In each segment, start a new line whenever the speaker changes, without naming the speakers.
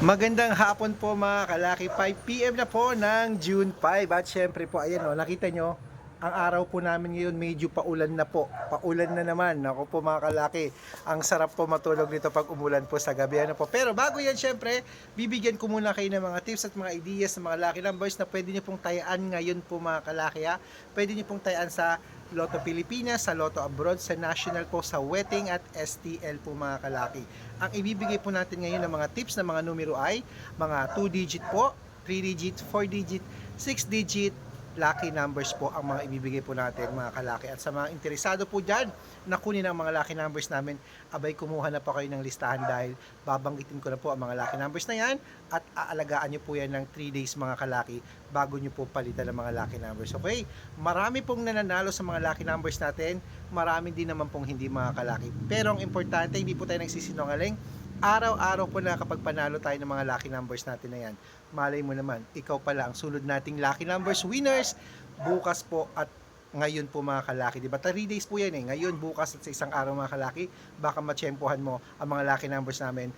Magandang hapon po mga kalaki. 5pm na po ng June 5. At syempre po, ayan o, nakita nyo, ang araw po namin ngayon medyo paulan na po. Paulan na naman. Ako po mga kalaki, ang sarap po matulog dito pag umulan po sa gabi. Ano po. Pero bago yan syempre, bibigyan ko muna kayo ng mga tips at mga ideas ng mga lucky numbers na pwede nyo pong tayaan ngayon po mga kalaki ha. Pwede nyo pong tayaan sa Lotto Pilipinas, sa Lotto Abroad, sa National po, sa Wedding at STL po mga kalaki. Ang ibibigay po natin ngayon ng mga tips ng mga numero ay mga 2 digit po, 3 digit, 4 digit, 6 digit, lucky numbers po ang mga ibibigay po natin mga kalaki. At sa mga interesado po dyan na kunin ang mga lucky numbers namin, abay kumuha na po kayo ng listahan dahil babanggitin ko na po ang mga lucky numbers na yan at aalagaan nyo po yan ng 3 days mga kalaki bago nyo po palitan ng mga lucky numbers. Okay? Marami pong nananalo sa mga lucky numbers natin, marami din naman pong hindi mga kalaki. Pero ang importante, hindi po tayo nagsisinungaling, araw-araw po na kapag panalo tayo ng mga lucky numbers natin na yan, malay mo naman, ikaw pala ang sunod nating lucky numbers winners bukas po at ngayon po mga kalaki, di ba? 3 days po yan eh. Ngayon, bukas at sa isang araw mga kalaki, baka matsyempohan mo ang mga lucky numbers namin.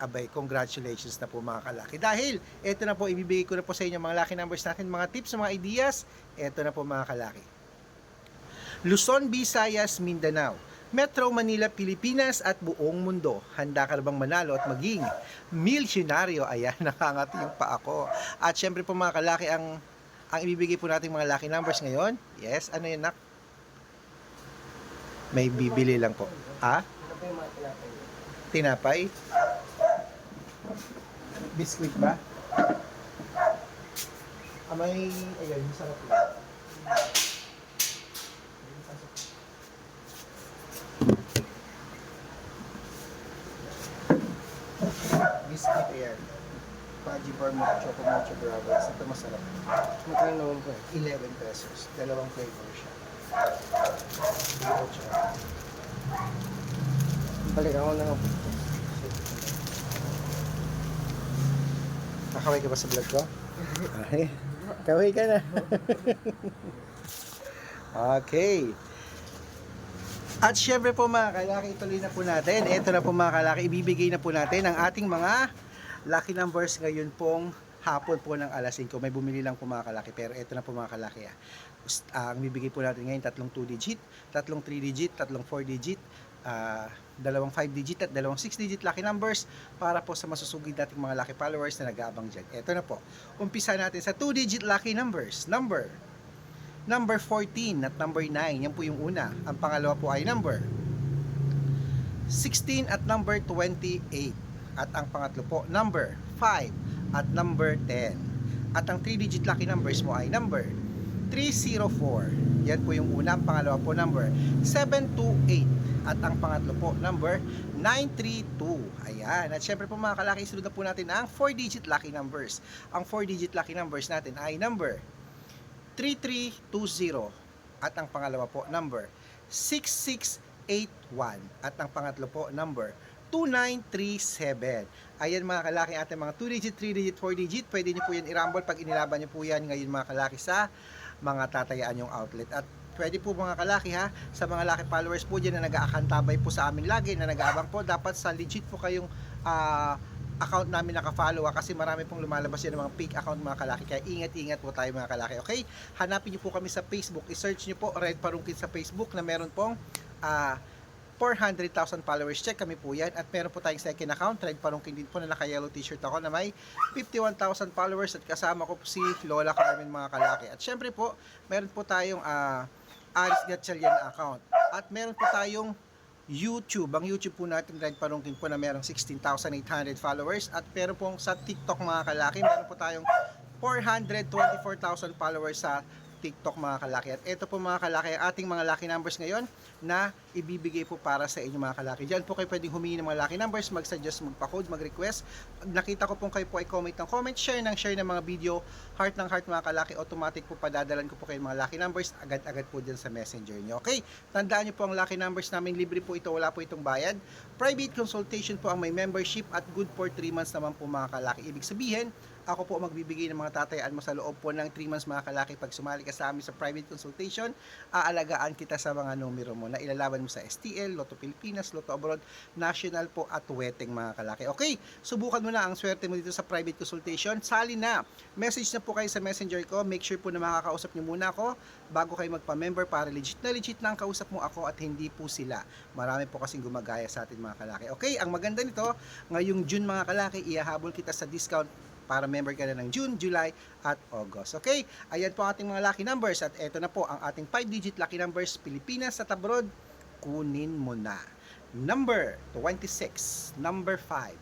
Abay, congratulations na po mga kalaki. Dahil, eto na po, ibibigay ko na po sa inyo mga lucky numbers natin, mga tips, mga ideas. Eto na po mga kalaki. Luzon, Visayas, Mindanao. Metro Manila, Pilipinas at buong mundo. Handa ka na bang manalo at maging milyonaryo? Ayan, nakangati yung pa ako. At syempre po mga kalaki, ang, ang ibibigay po natin mga lucky numbers ngayon. Yes, ano yun nak? May bibili lang po. Ah? Tinapay? Biscuit ba? Ah, may, ayun, masarap lang. Biscuit ayan. Paji bar mo, choco mocho gravas. Ito masarap.
Magkano naman po eh?
11 pesos. Dalawang flavor siya. Siya.
Balik ako na ako.
Nakaway ka ba sa vlog ko? Ay, kaway ka na. okay. At syempre po mga kalaki, ituloy na po natin. Ito na po mga kalaki, ibibigay na po natin ang ating mga lucky numbers ngayon pong hapon po ng alas 5. May bumili lang po mga kalaki, pero ito na po mga kalaki. Ah, ang bibigay po natin ngayon, tatlong 2 digit, tatlong 3 digit, tatlong 4 digit, ah, dalawang 5 digit at dalawang 6 digit lucky numbers para po sa masusugid nating mga lucky followers na nag-aabang dyan. Ito na po. Umpisa natin sa 2 digit lucky numbers. Number Number 14 at number 9, yan po yung una. Ang pangalawa po ay number 16 at number 28. At ang pangatlo po, number 5 at number 10. At ang 3-digit lucky numbers mo ay number 304. Yan po yung una. Ang pangalawa po, number 728. At ang pangatlo po, number 932. Ayan. At syempre po mga kalaki, sunod na po natin ang 4-digit lucky numbers. Ang 4-digit lucky numbers natin ay number 3320 at ang pangalawa po number 6681 at ang pangatlo po number 2937. Ayan mga kalaki ating mga 2 digit, 3 digit, 4 digit. Pwede nyo po yan i-rumble pag inilaban nyo po yan ngayon mga kalaki sa mga tatayaan yung outlet. At pwede po mga kalaki ha, sa mga laki followers po dyan na nag-aakantabay po sa amin lagi, na nag-aabang po, dapat sa legit po kayong ah, account namin naka-follow ah, kasi marami pong lumalabas yan ng mga fake account mga kalaki. Kaya ingat-ingat po tayo mga kalaki okay? Hanapin niyo po kami sa Facebook. I-search niyo po Red Parungkit sa Facebook na meron pong ah 400,000 followers. Check kami po yan. At meron po tayong second account Red Parungkin din po na naka-yellow t-shirt ako na may 51,000 followers. At kasama ko po si Lola Carmen mga kalaki. At syempre po meron po tayong ah Aris Gatchalian account. At meron po tayong YouTube. Ang YouTube po natin, Red Parungkin po na merong 16,800 followers. At pero pong sa TikTok mga kalaki, meron po tayong 424,000 followers sa TikTok mga kalaki. At ito po mga kalaki, ating mga lucky numbers ngayon na ibibigay po para sa inyo mga kalaki. Diyan po kayo pwedeng humingi ng mga lucky numbers, mag-suggest, magpa-code, mag-request. Nakita ko po kayo po ay comment ng comment, share ng share ng mga video, heart ng heart mga kalaki, automatic po padadalan ko po kayo mga lucky numbers, agad-agad po dyan sa messenger nyo. Okay, tandaan nyo po ang lucky numbers namin, libre po ito, wala po itong bayad. Private consultation po ang may membership at good for 3 months naman po mga kalaki. Ibig sabihin, ako po magbibigay ng mga tatayaan mo sa loob po ng 3 months mga kalaki pag sumali ka sa amin sa private consultation aalagaan kita sa mga numero mo na ilalaban mo sa STL, Lotto Pilipinas, Lotto Abroad, National po at Weteng mga kalaki. Okay, subukan mo na ang swerte mo dito sa private consultation. Sali na. Message na po kayo sa messenger ko. Make sure po na makakausap nyo muna ako bago kayo magpa-member para legit na legit na ang kausap mo ako at hindi po sila. Marami po kasing gumagaya sa atin mga kalaki. Okay, ang maganda nito, ngayong June mga kalaki, ihahabol kita sa discount para member ka na ng June, July, at August. Okay? Ayan po ang ating mga lucky numbers at eto na po ang ating 5-digit lucky numbers Pilipinas at abroad. Kunin mo na. Number 26, number 5,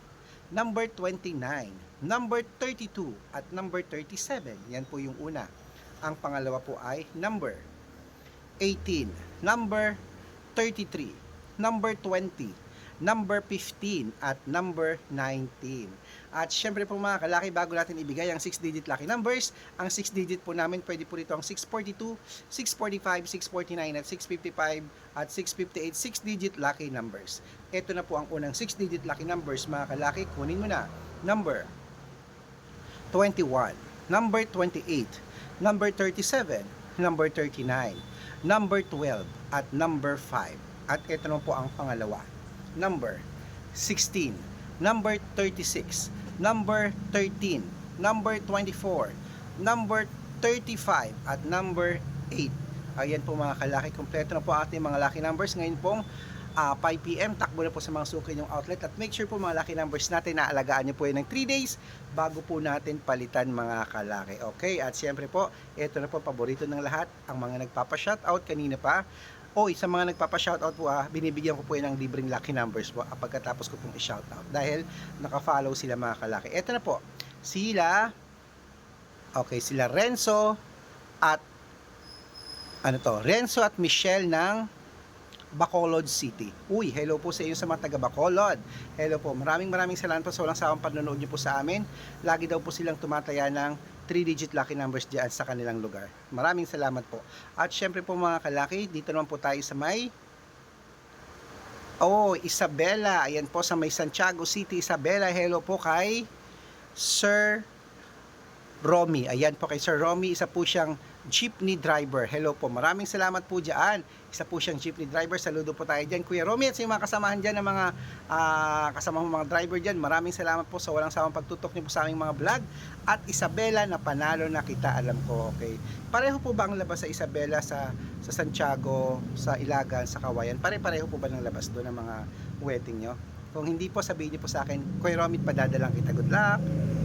number 29, number 32, at number 37. Yan po yung una. Ang pangalawa po ay number 18, number 33, number 20, number 15, at number 19. At syempre po mga kalaki, bago natin ibigay ang 6-digit lucky numbers, ang 6-digit po namin, pwede po rito ang 642, 645, 649, at 655, at 658, 6-digit lucky numbers. Ito na po ang unang 6-digit lucky numbers mga kalaki, kunin mo na. Number 21, number 28, number 37, number 39, number 12, at number 5. At ito naman po ang pangalawa. Number 16, number 36, number 13, number 24, number 35, at number 8. Ayan po mga kalaki, kompleto na po ating mga lucky numbers. Ngayon pong ah, 5 p.m. Takbo na po sa mga suki yung outlet at make sure po mga lucky numbers natin na alagaan nyo po yun ng 3 days bago po natin palitan mga kalaki. Okay, at siyempre po, ito na po paborito ng lahat, ang mga nagpapa-shoutout kanina pa. O sa mga nagpapa-shoutout po ah, binibigyan ko po yun ng libreng lucky numbers po ah, pagkatapos ko pong i-shoutout dahil naka-follow sila mga kalaki. Ito na po, sila, okay, sila Renzo at ano to, Renzo at Michelle ng Bacolod City. Uy, hello po sa inyo sa mga taga Bacolod. Hello po, maraming maraming salamat po sa walang sawang panonood niyo po sa amin. Lagi daw po silang tumataya ng 3-digit lucky numbers diyan sa kanilang lugar. Maraming salamat po. At syempre po mga kalaki, dito naman po tayo sa may Oh, Isabela. Ayan po sa may Santiago City, Isabela. Hello po kay Sir Romy. Ayan po kay Sir Romy. Isa po siyang jeepney driver. Hello po. Maraming salamat po dyan. Isa po siyang jeepney driver. Saludo po tayo dyan. Kuya Romy at sa mga kasamahan dyan ng mga ah, kasama mga driver dyan. Maraming salamat po sa walang sawang pagtutok niyo po sa aming mga vlog. At Isabela na panalo na kita. Alam ko. Okay. Pareho po ba ang labas sa Isabela sa sa Santiago, sa Ilagan, sa Kawayan? Pare-pareho po ba ng labas doon ng mga wedding nyo? Kung hindi po, sabihin niyo po sa akin, Kuya Romit, padadalang kita. Good luck!